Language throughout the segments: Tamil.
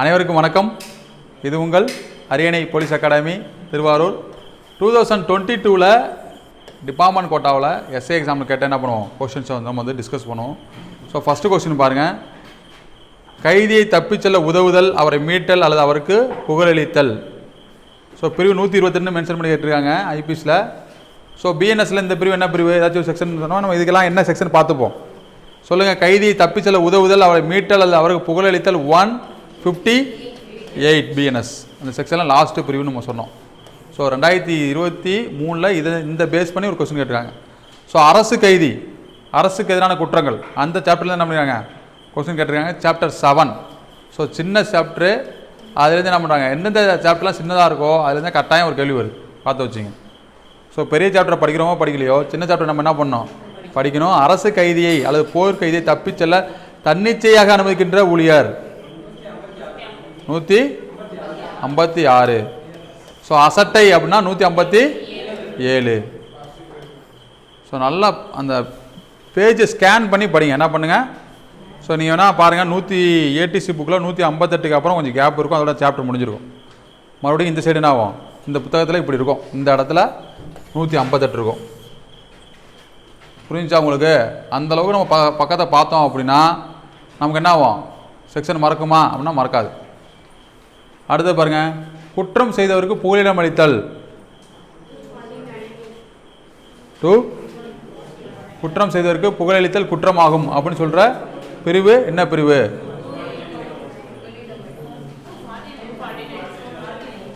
அனைவருக்கும் வணக்கம். இது உங்கள் அரியணை police academy Tiruvarur. Two thousand twenty டூவில் டிபார்ட்மெண்ட் கோட்டாவில் எஸ்ஏ எக்ஸாமில் கேட்டால் என்ன பண்ணுவோம்? கொஷின்ஸை வந்து நம்ம வந்து டிஸ்கஸ் பண்ணுவோம். ஸோ ஃபஸ்ட்டு கொஸ்டின் பாருங்கள் கைதியை தப்பிச் செல்ல உதவுதல் அவரை மீட்டல் அல்லது அவருக்கு புகழளித்தல். ஸோ பிரிவு நூற்றி இருபத்தெண்டு மென்ஷன் பண்ணி கேட்டிருக்காங்க ஐபிஎஸில் ஸோ பிஎன்எஸில் இந்த பிரிவு என்ன பிரிவு? ஏதாச்சும் செக்ஷன் சொன்னால் நம்ம இதுக்கெல்லாம் என்ன செக்ஷன் பார்த்துப்போம். சொல்லுங்கள் கைதியை தப்பிச் செல்ல உதவுதல் அவரை மீட்டல் அல்லது அவருக்கு புகழளித்தல் ஒன் ஃபிஃப்டி எயிட் பிஎன்எஸ் அந்த செக்ஷனில் லாஸ்ட்டு பிரிவுன்னு நம்ம சொன்னோம். ஸோ ரெண்டாயிரத்தி இருபத்தி மூணில் இதை இந்த பேஸ் பண்ணி ஒரு கொஸ்டின் கேட்டிருக்காங்க. ஸோ அரசு கைதி அரசுக்கு எதிரான குற்றங்கள் அந்த சாப்டரில் என்ன பண்ணிருக்காங்க? கொஸ்டின் கேட்டிருக்காங்க. சாப்டர் செவன் ஸோ சின்ன சாப்டரு அதுலேருந்து என்ன பண்ணுறாங்க எந்தெந்த சாப்டர்லாம் சின்னதாக இருக்கோ அதுலேருந்து கட்டாயம் ஒரு கேள்வி வருது. பார்த்து வச்சுங்க. ஸோ பெரிய சாப்டர் படிக்கிறோமோ படிக்கலையோ சின்ன சாப்டர் நம்ம என்ன பண்ணோம்? படிக்கணும். அரசு கைதியை அல்லது போர் கைதியை தப்பிச் செல்ல தன்னிச்சையாக அனுமதிக்கின்ற ஊழியர். நூற்றி ஐம்பத்தி ஆறு. ஸோ அசட்டை அப்படின்னா நூற்றி ஐம்பத்தி ஏழு. ஸோ நல்லா அந்த பேஜை ஸ்கேன் பண்ணி படிங்க. என்ன பண்ணுங்கள் ஸோ நீங்கள் வேணால் பாருங்கள் நூற்றி ஏடிசி புக்கில் நூற்றி ஐம்பத்தெட்டுக்கு அப்புறம் கொஞ்சம் கேப் இருக்கும். அதோட சாப்டர் முடிஞ்சிருக்கும். மறுபடியும் இந்த சைடு என்ன ஆகும்? இந்த புத்தகத்தில் இப்படி இருக்கும். இந்த இடத்துல நூற்றி ஐம்பத்தெட்டு இருக்கும். புரிஞ்சா உங்களுக்கு? அந்தளவுக்கு நம்ம ப பக்கத்தை பார்த்தோம் அப்படின்னா நமக்கு என்ன ஆகும்? செக்ஷன் மறக்குமா? அப்படின்னா மறக்காது. அடுத்து பாருங்கள் குற்றம் செய்தவருக்கு புகலிடம் அளித்தல். டூ குற்றம் செய்தவருக்கு புகழளித்தல் குற்றமாகும் அப்படின்னு சொல்கிற பிரிவு என்ன பிரிவு?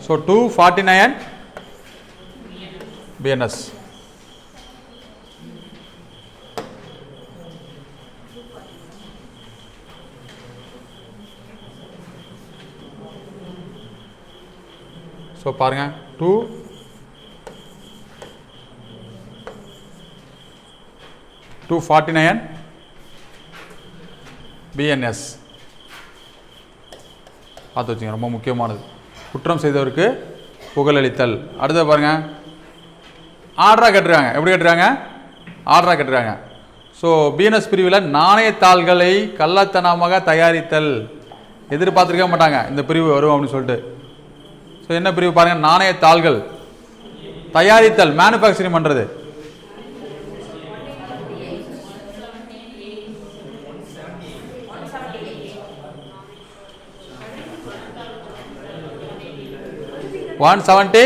So two forty nine BNS so பாருங்க. Two two forty nine BNS பார்த்து வச்சுங்க ரொம்ப முக்கியமானது. குற்றம் செய்தவருக்கு புகழளித்தல். அடுத்த பாருங்க. ஆர்டராக கட்டுறாங்க எப்படி கட்டுறாங்க ஆர்டராக கட்டுறாங்க ஸோ பிஎன்எஸ் பிரிவில் நாணயத்தாள்களை கள்ளத்தனமாக தயாரித்தல். எதிர்பார்த்துருக்க மாட்டாங்க. இந்த பிரிவு வரும் அப்படின்னு சொல்லிட்டு. ஸோ என்ன பிரிவு பாருங்க? நாணயத்தாள்கள் தயாரித்தல் மேனுஃபேக்சரிங் பண்ணுறது ஒன் செவன்ட்டி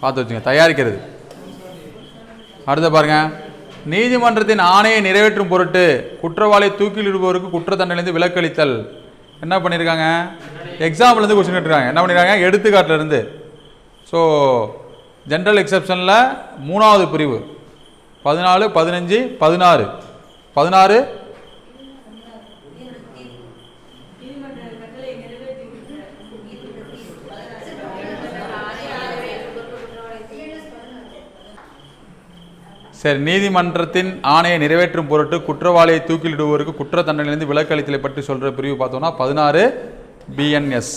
பார்த்து வச்சுங்க தயாரிக்கிறது. அடுத்து பாருங்க. நீதிமன்றத்தின் ஆணையை நிறைவேற்றும் பொருட்டு குற்றவாளியை தூக்கிலிடுபவருக்கு குற்ற தண்டனையிலிருந்து விலக்களித்தல் என்ன பண்ணியிருக்காங்க எக்ஸாம்பிள்லேருந்து கொஸ்டின் கேட்டிருக்காங்க. என்ன பண்ணியிருக்காங்க எடுத்துக்காட்டிலேருந்து ஸோ ஜென்ரல் எக்ஸப்ஷனில் மூணாவது பிரிவு. பதினாலு பதினஞ்சு பதினாறு. பதினாறு சரி நீதிமன்றத்தின் ஆணையை நிறைவேற்றும் பொருட்டு குற்றவாளியை தூக்கிலிடுவோருக்கு குற்ற தண்டனையிலிருந்து விலக்களித்தலை பற்றி சொல்கிற பிரிவு பார்த்தோம்னா பதினாறு பிஎன்எஸ்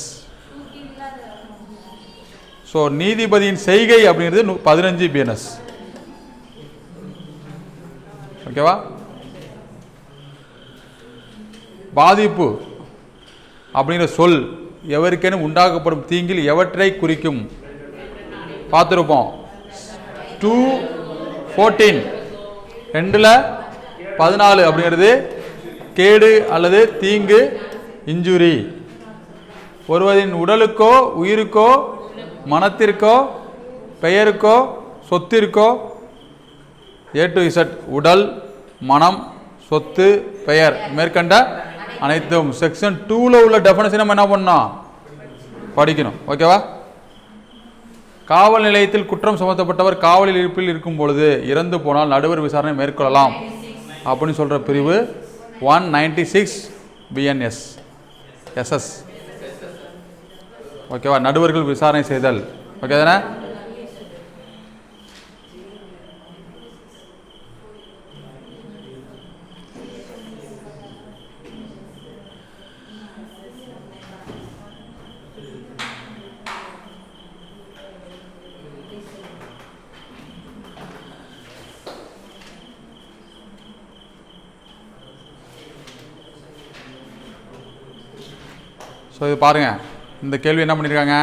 ஸோ நீதிபதியின் செய்கை அப்படிங்கிறது பதினஞ்சு பிஎன்எஸ் ஓகேவா பாதிப்பு அப்படிங்கிற சொல் எவருக்கேனும் உண்டாக்கப்படும் தீங்கில் எவற்றை குறிக்கும்? பார்த்துருப்போம். டூ ஃபோர்டீன் ரெண்டில் பதினாலு அப்படிங்கிறது கேடு அல்லது தீங்கு இன்ஜுரி ஒருவரின் உடலுக்கோ உயிருக்கோ மனத்திற்கோ பெயருக்கோ சொத்திற்கோ ஏ டு இசட் உடல் மனம் சொத்து பெயர் மேற்கண்ட அனைத்தும். செக்ஷன் டூவில் உள்ள டெஃபனேஷன் நம்ம என்ன பண்ணோம் படிக்கணும். ஓகேவா காவல் நிலையத்தில் குற்றம் சுமத்தப்பட்டவர் காவலில் இருப்பில் இருக்கும் பொழுது இறந்து போனால் நடுவர் விசாரணை மேற்கொள்ளலாம். அப்படின்னு சொல்கிற பிரிவு one ninety six BNS SS ஓகேவா நடுவர்கள் விசாரணை செய்தல். ஓகே தானே? ஸோ இது பாருங்கள் இந்த கேள்வி என்ன பண்ணியிருக்காங்க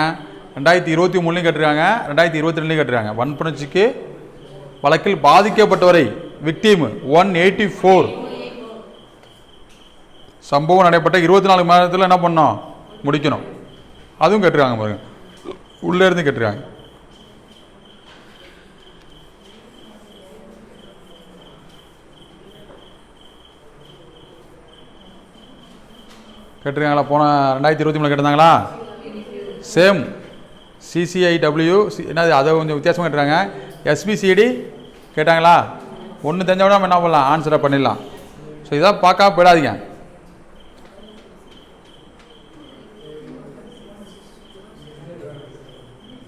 ரெண்டாயிரத்தி இருபத்தி மூணுலையும் கேட்டிருக்காங்க. ரெண்டாயிரத்தி இருபத்தி ரெண்டுலையும் கட்டுறாங்க வன்புணர்ச்சிக்கு வழக்கில் பாதிக்கப்பட்டவரை விக்டீம் ஒன் எயிட்டி ஃபோர் சம்பவம் நடைபெற்ற இருபத்தி நாலு மணி நேரத்தில் என்ன பண்ணோம்? முடிக்கணும். அதுவும் கட்டுறாங்க பாருங்கள் உள்ளே இருந்து கேட்டிருக்காங்களா? போன ரெண்டாயிரத்தி இருபத்தி மூணு கேட்டிருந்தாங்களா? சேம் சிசிஐடபிள்யூ என்னது அதை கொஞ்சம் வித்தியாசமாக கேட்டுறாங்க எஸ்பிசிடி கேட்டாங்களா? ஒன்று தெரிஞ்சவொடனே நம்ம என்ன பண்ணலாம்? ஆன்சரை பண்ணிடலாம். ஸோ இதான் பார்க்காம போயிடாதீங்க.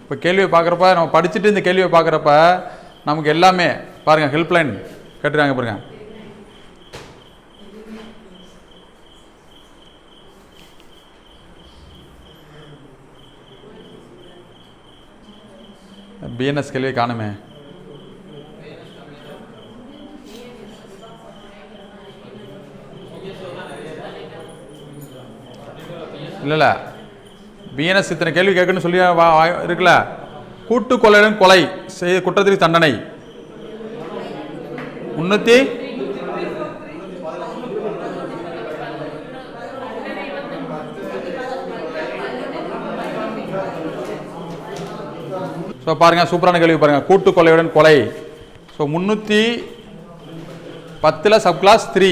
இப்போ கேள்வியை பார்க்குறப்ப நம்ம படிச்சுட்டு இந்த கேள்வியை பார்க்குறப்ப நமக்கு எல்லாமே பாருங்கள் ஹெல்ப்லைன் கேட்டுருக்காங்க பாருங்கள் பிஎன்எஸ் கேள்வி காணுமே. இல்லைல்ல. பிஎன்எஸ் இத்தனை கேள்வி கேட்கணும்னு சொல்லி வா- இருக்குல்ல. கூட்டு கொலையுடன் கொலை செய்த குற்றத்திற்கு தண்டனை. முன்னூற்றி ஸோ பாருங்கள் சூப்பரான கேள்வி பாருங்கள் கூட்டு கொலையுடன் கொலை. ஸோ முந்நூற்றி பத்தில் சப் கிளாஸ் த்ரீ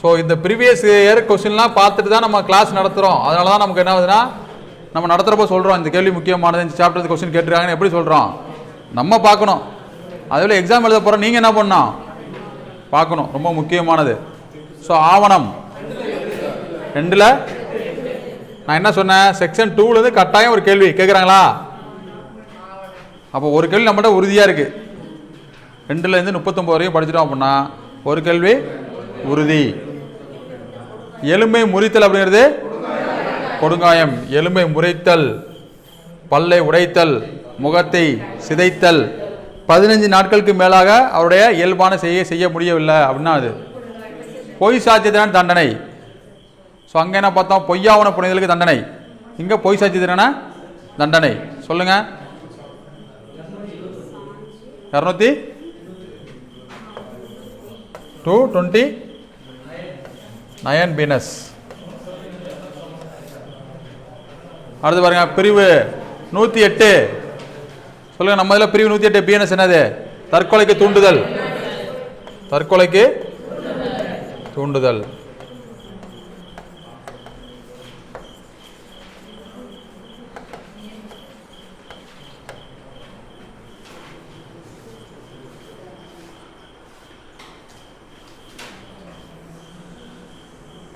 ஸோ இந்த ப்ரீவியஸ் இயர் கொஸ்டின்லாம் பார்த்துட்டு தான் நம்ம கிளாஸ் நடத்துகிறோம் அதனால தான் நமக்கு என்ன ஆகுதுன்னா நம்ம நடத்துகிறப்ப சொல்கிறோம் இந்த கேள்வி முக்கியமானது இந்த சாப்டர் கொஸ்டின் கேட்டுருக்காங்கன்னு எப்படி சொல்கிறோம் நம்ம பார்க்கணும். அதில் எக்ஸாம் எழுத போகிறோம் நீங்கள் என்ன பண்ணணும்? பார்க்கணும். ரொம்ப முக்கியமானது. ஸோ ஆவணம். ரெண்டில் நான் என்ன சொன்னேன்? செக்ஷன் டூலேருந்து கட்டாயம் ஒரு கேள்வி. கேட்குறாங்களா அப்போ ஒரு கேள்வி நம்மகிட்ட உறுதியாக இருக்குது ரெண்டுலேருந்து முப்பத்தொம்பது வரையும் படிச்சிட்டோம் அப்படின்னா ஒரு கேள்வி உறுதி. எலும்பை முறித்தல் அப்படிங்கிறது கொடுங்காயம். எலும்பை முறைத்தல் பல்லை உடைத்தல் முகத்தை சிதைத்தல். பதினஞ்சு நாட்களுக்கு மேலாக அவருடைய இயல்பான செய்ய செய்ய முடியவில்லை அப்படின்னா அது. பொய் சாட்சியத்தினான தண்டனை. ஸோ அங்கே என்ன பார்த்தோம்? பொய்யாவன புனிதலுக்கு தண்டனை. இங்கே பொய் சாட்சியத்தினான தண்டனை. சொல்லுங்கள் இரநூத்தி டூ டுவெண்ட்டி நயன் பீனஸ். அடுத்து பாருங்க பிரிவு நூற்றி எட்டு சொல்லுங்க நம்ம இதில் பிரிவு நூற்றி எட்டு பிஎன்எஸ் என்னது? தற்கொலைக்கு தூண்டுதல். தற்கொலைக்கு தூண்டுதல்.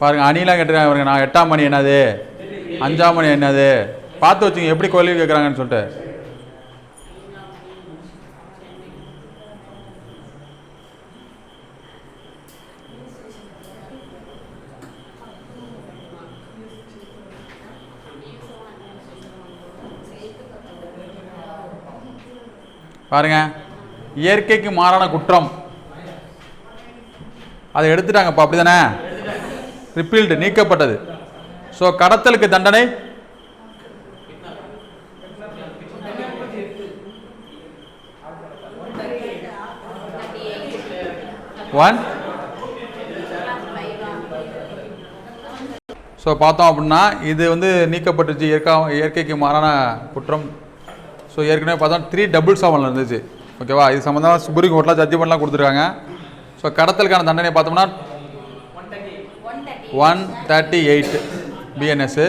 பாருங்க அணிலாம் கேட்டுருக்காங்க பாருங்க. நான் எட்டாம் மணி என்னது? அஞ்சாம் மணி என்னது? பார்த்து வச்சுங்க எப்படி கேள்வி கேட்குறாங்கன்னு சொல்லிட்டு. பாருங்க இயற்கைக்கு மாறான குற்றம். அதை எடுத்துட்டாங்கப்பா அப்படிதானே? ரிப்பீல்டு நீக்கப்பட்டது. ஸோ கடத்தலுக்கு தண்டனை? ஒன் ஸோ பார்த்தோம் அப்படின்னா இது வந்து நீக்கப்பட்டுச்சு. இயற்கா இயற்கைக்கு மாறான குற்றம். ஸோ ஏற்கனவே பார்த்தோம் த்ரீ டபுள் செவனில் இருந்துச்சு. ஓகேவா இது சம்மந்தமாக சுப்ரீம் கோர்ட்டில் ஜட்ஜ்மெண்ட்லாம் கொடுத்துருக்காங்க. ஸோ கடத்தலுக்கான தண்டனை பார்த்தோம்னா one thirty eight BNS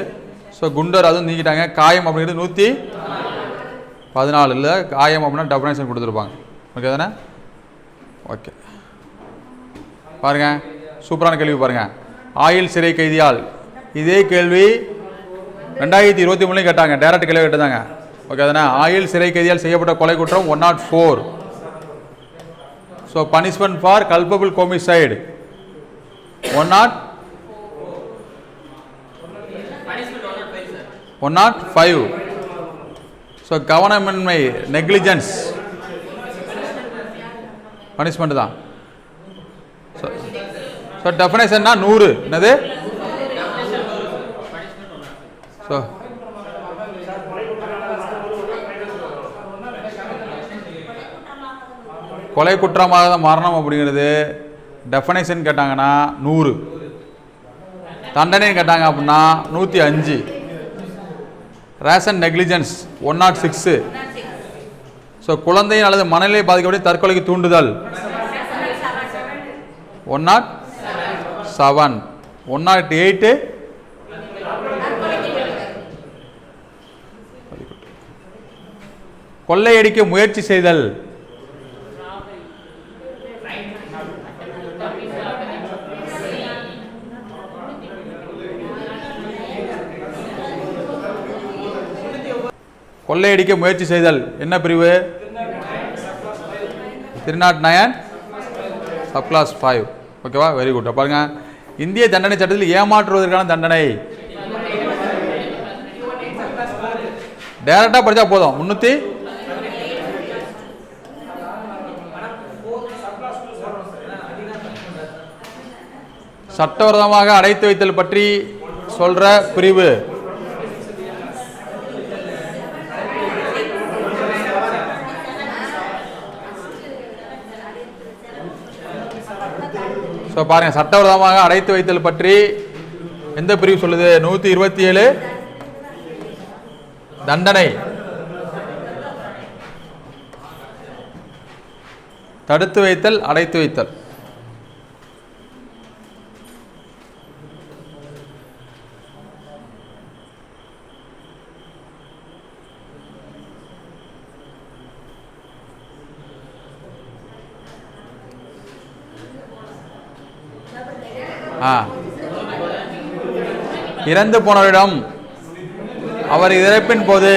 so குண்டர் அதுவும் நீக்கிட்டாங்க. காயம் அப்படிங்கிறது நூற்றி பதினாலில் காயம் அப்படின்னா டெஃபனேஷன் கொடுத்துருப்பாங்க. ஓகே தானே? ஓகே பாருங்க. சூப்பரான கேள்வி பாருங்க. ஆயில் சிறை கைதியால். இதே கேள்வி ரெண்டாயிரத்தி இருபத்தி மூணுலையும் கேட்டாங்க. டேரக்ட் கேள்வி கேட்டாங்க ஓகே தானே? ஆயில் சிறை கைதியால் செய்யப்பட்ட கொலை குற்றம் one nought four so punishment for culpable homicide one nought one nought five so கவனமின்மை negligence punishment தான். ஸோ டெஃபினேஷன்னா நூறு. என்னது? ஸோ கொலை குற்றமாக தான் மரணம் அப்படிங்கிறது. டெஃபனேஷன் கேட்டாங்கன்னா நூறு. தண்டனைன்னு கேட்டாங்க அப்படின்னா நூற்றி அஞ்சு. Ration negligence one nought six so குழந்தையின் அல்லது மனநிலை பாதிக்கப்படி தற்கொலைக்கு தூண்டுதல். One nought seven one nought eight கொள்ளையடிக்க முயற்சி செய்தல். கொள்ளையடிக்க முயற்சி செய்தல். என்ன பிரிவு? Three nought nine sub clause five ஓகேவா வெரி குட் பாருங்க. இந்திய தண்டனை சட்டத்தில் ஏமாற்றுவதற்கான தண்டனை. டைரக்டாக படித்தா போதும். முந்நூற்றி சட்டவிரோதமாக அடைத்து வைத்தல் பற்றி சொல்ற பிரிவு. ஸோ பாருங்க சட்டவிரோதமாக அடைத்து வைத்தல் பற்றி எந்த பிரிவு சொல்லுது? நூற்றி இருபத்தி ஏழு தண்டனை. தடுத்து வைத்தல் அடைத்து வைத்தல். இறந்து போனவரிடம் அவர் இறப்பின் போது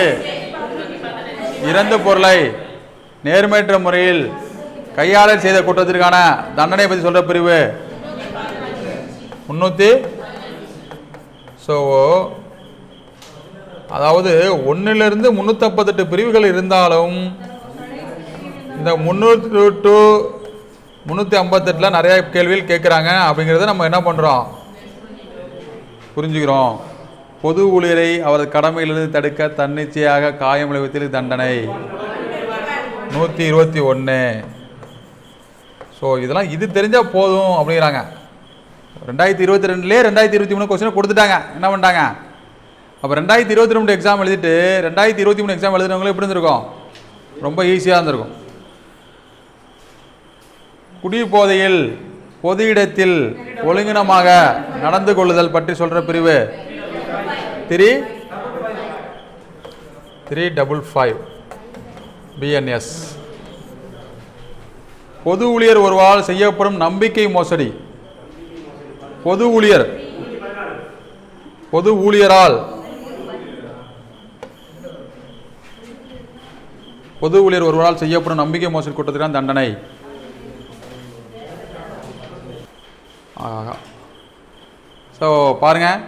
இறந்த பொருளை நேர்மையற்ற முறையில் கையாளர் செய்த குற்றத்திற்கான தண்டனை பற்றி சொல்ற பிரிவு. முன்னூற்றி ஸோ அதாவது ஒன்றிலிருந்து முந்நூற்றம்பத்தெட்டு பிரிவுகள் இருந்தாலும் இந்த முந்நூற்று டு முந்நூற்றி ஐம்பத்தெட்டில் நிறைய கேள்விகள் கேட்குறாங்க. அப்படிங்கிறத நம்ம என்ன பண்ணுறோம் புரிஞ்சுக்கிறோம். பொது ஊழியரை அவரது கடமையிலிருந்து தடுக்க தன்னிச்சையாக காயம் விளைவித்தில் தண்டனை. நூற்றி இருபத்தி ஒன்று ஸோ இதெல்லாம் இது தெரிஞ்சால் போதும் அப்படிங்கிறாங்க. ரெண்டாயிரத்தி இருபத்தி ரெண்டுலேயே ரெண்டாயிரத்தி இருபத்தி மூணு கொஸ்டின் கொடுத்துட்டாங்க. என்ன பண்ணிட்டாங்க? அப்போ ரெண்டாயிரத்தி இருபத்தி ரெண்டு எக்ஸாம் எழுதிட்டு ரெண்டாயிரத்தி இருபத்தி மூணு எக்ஸாம் எழுதுனவங்களும் எப்படி இருந்திருக்கும்? ரொம்ப ஈஸியாக இருந்திருக்கும். குடிபோதையில் பொது இடத்தில் ஒழுங்கினமாக நடந்து கொள்ளுதல் பற்றி சொல்கிற பிரிவு. Three? Three double five. BNS பொது ஊழியர் ஒருவால் செய்யப்படும் நம்பிக்கை மோசடி. பொது ஊழியர். பொது ஊழியரால். பொது ஊழியர் ஒருவரால் செய்யப்படும் நம்பிக்கை மோசடி குற்றத்திற்கான தண்டனை. ஸோ பாருங்கள்